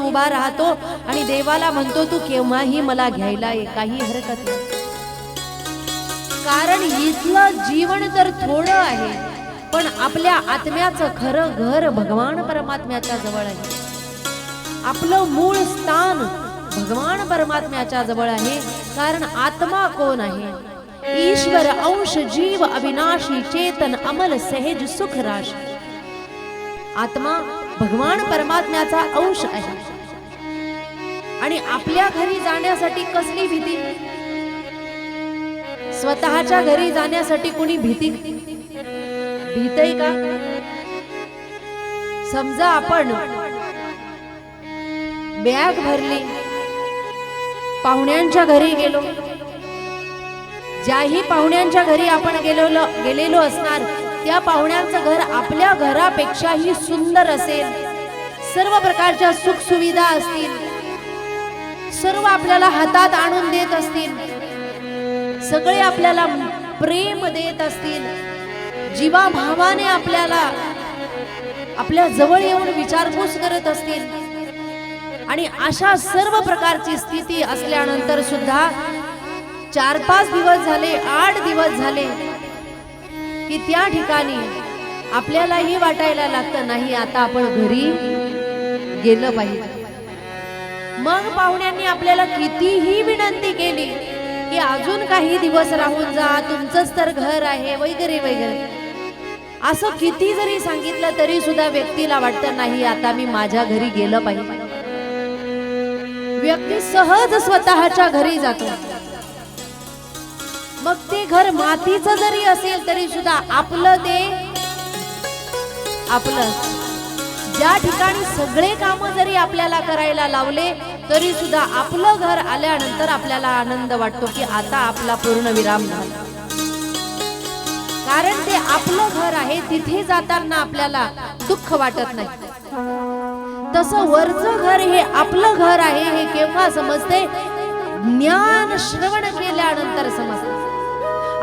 उभा राहतो आणि देवाला म्हणतो तू केव्हाही मला घ्यायला ये काही हरकत नाही. कारण इथलं जीवन तर थोडं आहे पण आपल्या आत्म्याचं खरं घर भगवान परमात्म्याच्या जवळ आहे. आपलं मूळ स्थान भगवान परमात्म्याच्या जवळ आहे कारण आत्मा कोण आहे? ईश्वर अंश जीव अविनाशी चेतन अमल सहज सुख राश. आत्मा भगवान परमात्म्याचा अंश आहे. आणि आपल्या घरी जाण्यासाठी कसली भीती? स्वतःच्या घरी जाण्यासाठी कुणी भीती? भीतय का? समजा आपण बॅग भरली पाहुण्यांच्या घरी गेलो ज्याही पाहुण्यांच्या घरी आपण गेलेलो गेलेलो असणार त्या पाहुण्यांचं घर आपल्या घरापेक्षाही सुंदर असेल. सर्व प्रकारच्या सुख सुविधा असतील. सर्व आपल्याला हातात आणून देत असतील. सगळे आपल्याला प्रेम देत असतील. जीवाभावाने आपल्याला आपल्या जवळ येऊन विचारपूस करत असतील. आणि अशा सर्व प्रकारची स्थिती असल्यानंतर सुद्धा चार पाच दिवस झाले आठ दिवस झाले की त्या ठिकाणी आपल्यालाही वाटायला लागतं नाही आता आपण घरी गेलं पाहिजे. मग पाहुण्यांनी आपल्याला कितीही विनंती केली की अजून काही दिवस राहून जा तुमचंच तर घर आहे वगैरे वगैरे. असं किती जरी सांगितलं तरी सुद्धा व्यक्तीला वाटतं नाही आता मी माझ्या घरी गेलं पाहिजे. व्यक्ती सहज स्वतःच्या घरी जातो. मग ते घर मातीचं जरी असेल तरी सुद्धा आपलं ते आपलं. ज्या ठिकाणी सगळे काम जरी आपल्याला करायला लावले तरी सुद्धा आपलं घर आल्यानंतर आपल्याला आनंद वाटतो की आता आपला पूर्ण विराम झाला. कारण ते आपलं घर आहे तिथे जाताना आपल्याला दुःख वाटत नाही. तसं वरचं घर हे आपलं घर आहे हे केव्हा समजते? ज्ञान श्रवण केल्यानंतर समजते.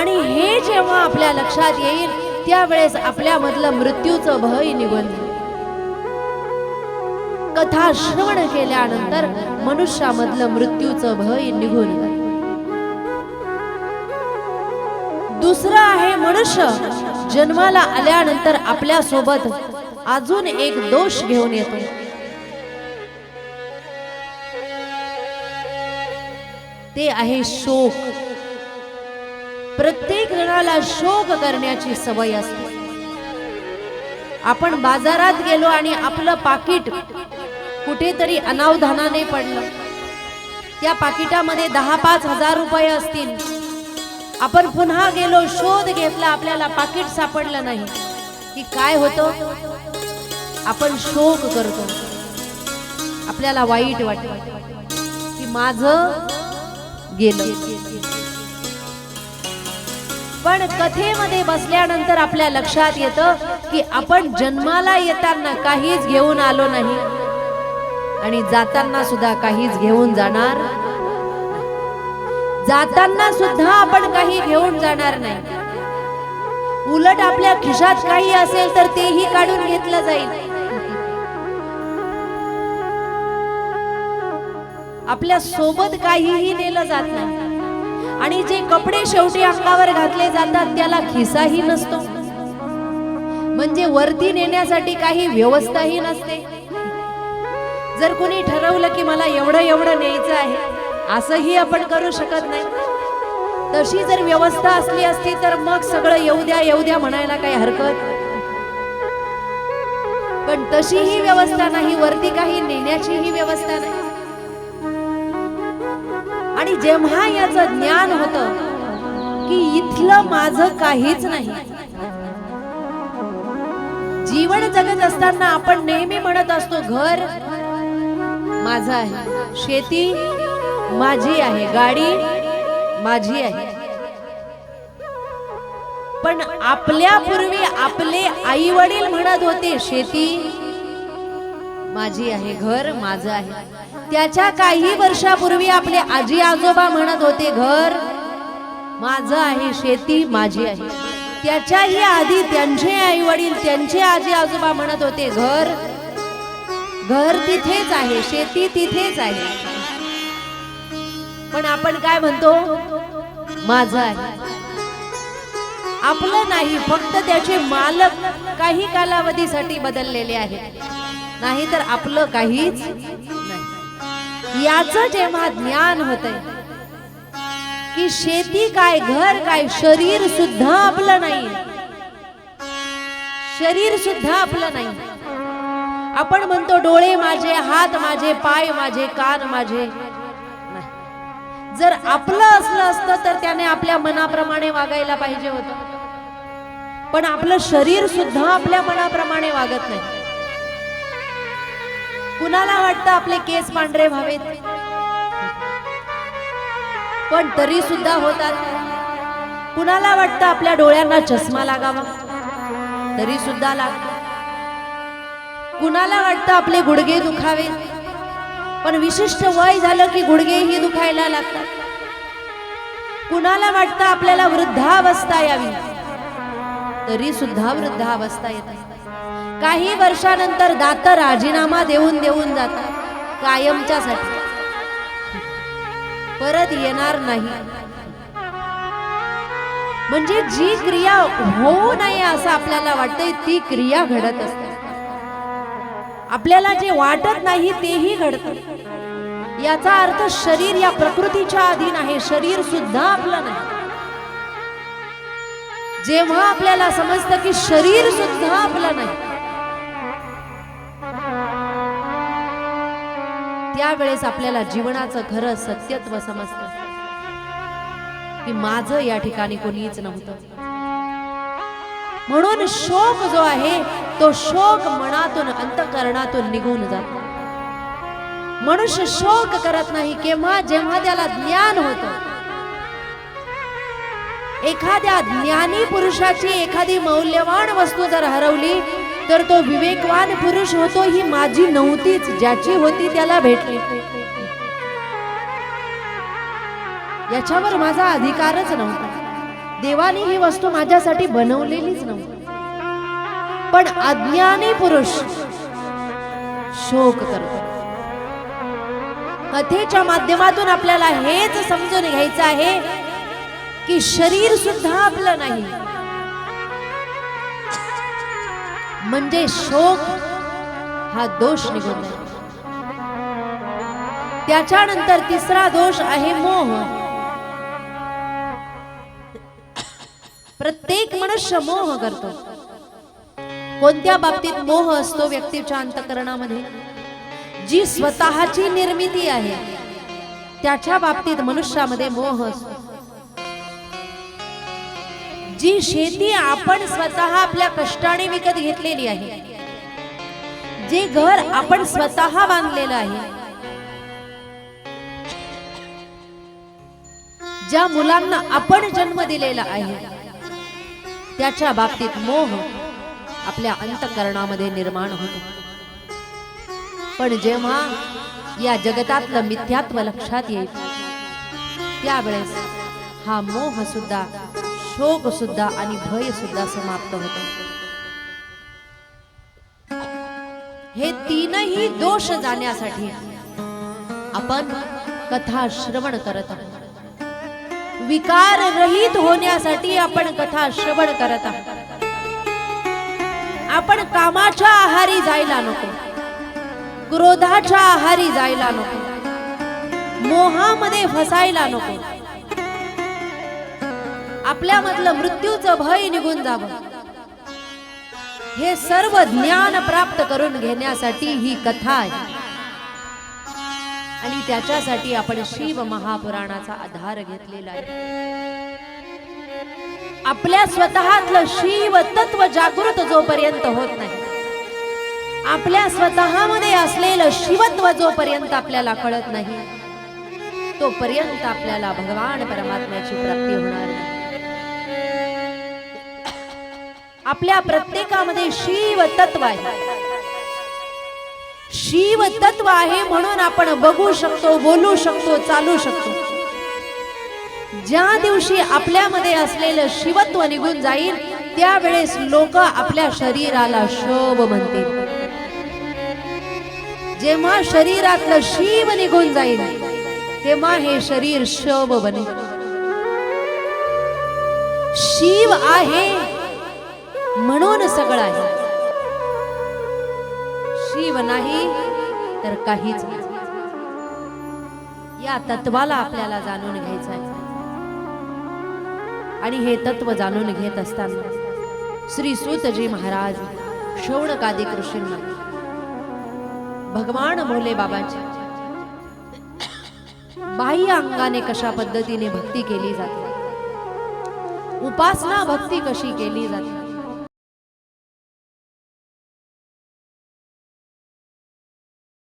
आणि हे जेव्हा आपल्या लक्षात येईल त्यावेळेस आपल्यामधलं मृत्यूचं भय निघून जाईल. कथा श्रवण केल्यानंतर मनुष्यामधलं मृत्यूचं भय निघून दुसरं आहे मनुष्य. जन्माला आल्यानंतर आपल्यासोबत अजून एक दोष घेऊन येतो. ते आहे शोक. प्रत्येक जणाला शोक करण्याची सवय असते. आपण बाजारात गेलो आणि आपलं पाकिट कुठेतरी अनावधानाने पडलं. त्या पाकिटामध्ये दहा पाच हजार रुपये असतील. आपण पुन्हा गेलो शोध घेतला आपल्याला पाकिट सापडलं नाही. की काय होतं? आपण शोक करतो. आपल्याला वाईट वाटत. की माझं गेलं. पण कथेमध्ये बसल्यानंतर आपल्या लक्षात येतं की आपण जन्माला येताना काहीच घेऊन आलो नाही. आणि जाताना सुद्धा काहीच घेऊन जाणार? जाताना सुद्धा आपण काही घेऊन जाणार नाही. उलट आपल्या खिशात काही असेल तर तेही काढून घेतलं जाईल. आपल्यासोबत काहीही नेलं जात नाही. आणि जे कपडे शेवटी अंगावर घातले जातात त्याला खिसाही नसतो. म्हणजे वरती नेण्यासाठी काही व्यवस्थाही नसते. जर कोणी ठरवलं की मला एवढं एवढं न्यायचं आहे असंही आपण करू शकत नाही. तशी जर व्यवस्था असली असती तर मग सगळं येऊ द्या येऊ द्या म्हणायला काही हरकत पण तशीही व्यवस्था नाही वरती काही नेण्याचीही व्यवस्था नाही. आणि जेव्हा याचं ज्ञान होत की इथलं माझं काहीच नाही जीवन जगत असताना आपण नेहमी म्हणत असतो घर माझं आहे. शेती माझी आहे. गाडी माझी आहे. पण आपल्या पूर्वी आपले आई वडील म्हणत होते शेती माझी आहे. घर माझं आहे. त्याच्या काही वर्षापूर्वी आपले आजी आजोबा म्हणत होते घर माझं आहे. शेती माझी आहे. त्याच्याही आधी त्यांचे आई वडील त्यांचे आजी आजोबा म्हणत होते घर घर तिथेच आहे शेती तिथेच आहे. पण आपण काय म्हणतो? माझं आहे. आपलं नाही फक्त त्याचे मालक काही कालावधीसाठी बदललेले आहेत. नाही तर आपलं काहीच नाही. याच जेव्हा ज्ञान होत की शेती काय घर काय शरीर सुद्धा आपलं नाही शरीर सुद्धा आपलं नाही आपण म्हणतो डोळे माझे हात माझे पाय माझे कान माझे. जर आपलं असलं असतं तर त्याने आपल्या मनाप्रमाणे वागायला पाहिजे होतं. पण आपलं शरीर सुद्धा आपल्या मनाप्रमाणे वागत नाही. कुणाला वाटतं आपले केस पांढरे व्हावेत? पण तरी सुद्धा होतात. कुणाला वाटतं आपल्या डोळ्यांना चष्मा लागावा? तरी सुद्धा लागतो कुणाला वाटतं आपले गुडघे दुखावे? पण विशिष्ट वय झालं की गुडघेही दुखायला लागतात. कुणाला वाटतं आपल्याला वृद्धावस्था यावी? तरी सुद्धा वृद्धावस्था येत. काही वर्षानंतर दात राजीनामा देऊन देऊन जातात कायमच्यासाठी परत येणार नाही. म्हणजे जी क्रिया होऊ नये असं आपल्याला वाटतंय ती क्रिया घडत असते. आपल्याला जे वाटत नाही तेही घडत. याचा अर्थ शरीर या प्रकृतीच्या अधीन आहे. शरीर सुद्धा आपलं नाही. जेव्हा आपल्याला समजतं की शरीर सुद्धा आपलं नाही त्यावेळेस आपल्याला जीवनाचं खरं सत्यत्व समजतं. की माझं या ठिकाणी कोणीच नव्हतं. म्हणून शोक जो आहे तो शोक मनातून अंतकरणातून निघून जातो. मनुष्य शोक करत नाही केव्हा जेव्हा त्याला ज्ञान होतं. एखाद्या ज्ञानी पुरुषाची एखादी मौल्यवान वस्तू जर हरवली तर तो विवेकवान पुरुष होतो ही माझी नव्हतीच ज्याची होती त्याला भेटली. याच्यावर माझा अधिकारच नव्हता. देवाने ही वस्तू माझ्यासाठी बनवलेलीच नव्हती. पण अज्ञानी पुरुष शोक करतो. कथेच्या माध्यमातून आपल्याला हेच समजून घ्यायचं आहे की शरीर सुद्धा आपलं नाही. म्हणजे शोक हा दोष निघून त्याच्यानंतर तिसरा दोष आहे मोह. प्रत्येक मनुष्य मोह करतो. कोणत्या बाबतीत मोह असतो व्यक्तीच्या अंतकरणामध्ये? जी स्वतःची निर्मिती आहे त्याच्या बाबतीत मनुष्यामध्ये मोह असतो. जी शेती आपण स्वतः आपल्या कष्टाने विकत घेतलेली आहे जे घर आपण स्वतः बांधलेलं आहे ज्या मुलांना आपण जन्म दिलेला आहे त्याच्या बाबतीत मोह आपल्या अंतकरणामध्ये निर्माण होतो. पण जेव्हा या जगतातलं मिथ्यात्व लक्षात येईल त्यावेळेस हा मोह सुद्धा शोक सुद्धा आणि भय सुद्धा समाप्त होतो. हे तीनही दोष जाण्यासाठी आपण कथा श्रवण करत आहोत. विकार रहित होण्यासाठी आपण कथा श्रवण करत आहोत. आपण कामाच्या आहारी जायला नको. क्रोधाच्या आहारी जायला नको. मोहामध्ये फसायला नको. आपल्यामधलं मृत्यूचं भय निघून जावं. हे सर्व ज्ञान प्राप्त करून घेण्यासाठी ही कथा आहे. आणि त्याच्यासाठी आपण शिव महापुराणाचा आधार घेतलेला आहे. आपल्या स्वतःतलं शिव तत्व जागृत जोपर्यंत होत नाही आपल्या स्वतःमध्ये असलेलं शिवत्व जोपर्यंत आपल्याला कळत नाही तोपर्यंत आपल्याला भगवान परमात्म्याची प्राप्ती होणार नाही. आपल्या प्रत्येकामध्ये शिव तत्व आहे. शिव तत्व आहे म्हणून आपण बघू शकतो बोलू शकतो चालू शकतो. ज्या दिवशी आपल्यामध्ये असलेलं शिवत्व निघून जाईल त्यावेळेस लोक आपल्या शरीराला शोभ म्हणतील. जेव्हा शरीरातलं शिव निघून जाईल तेव्हा हे शरीर शोभ बने शिव आहे म्हणून सगळं आहे. शिव नाही तर काहीच या तत्वाला आपल्याला जाणून घ्यायचं आहे. आणि हे तत्व जाणून घेत असताना श्री सूतजी महाराज शौणकादी कृष्ण भगवान भोले बाबाची बाह्य अंगाने कशा पद्धतीने भक्ती केली जाते? उपासना भक्ती कशी केली जाते?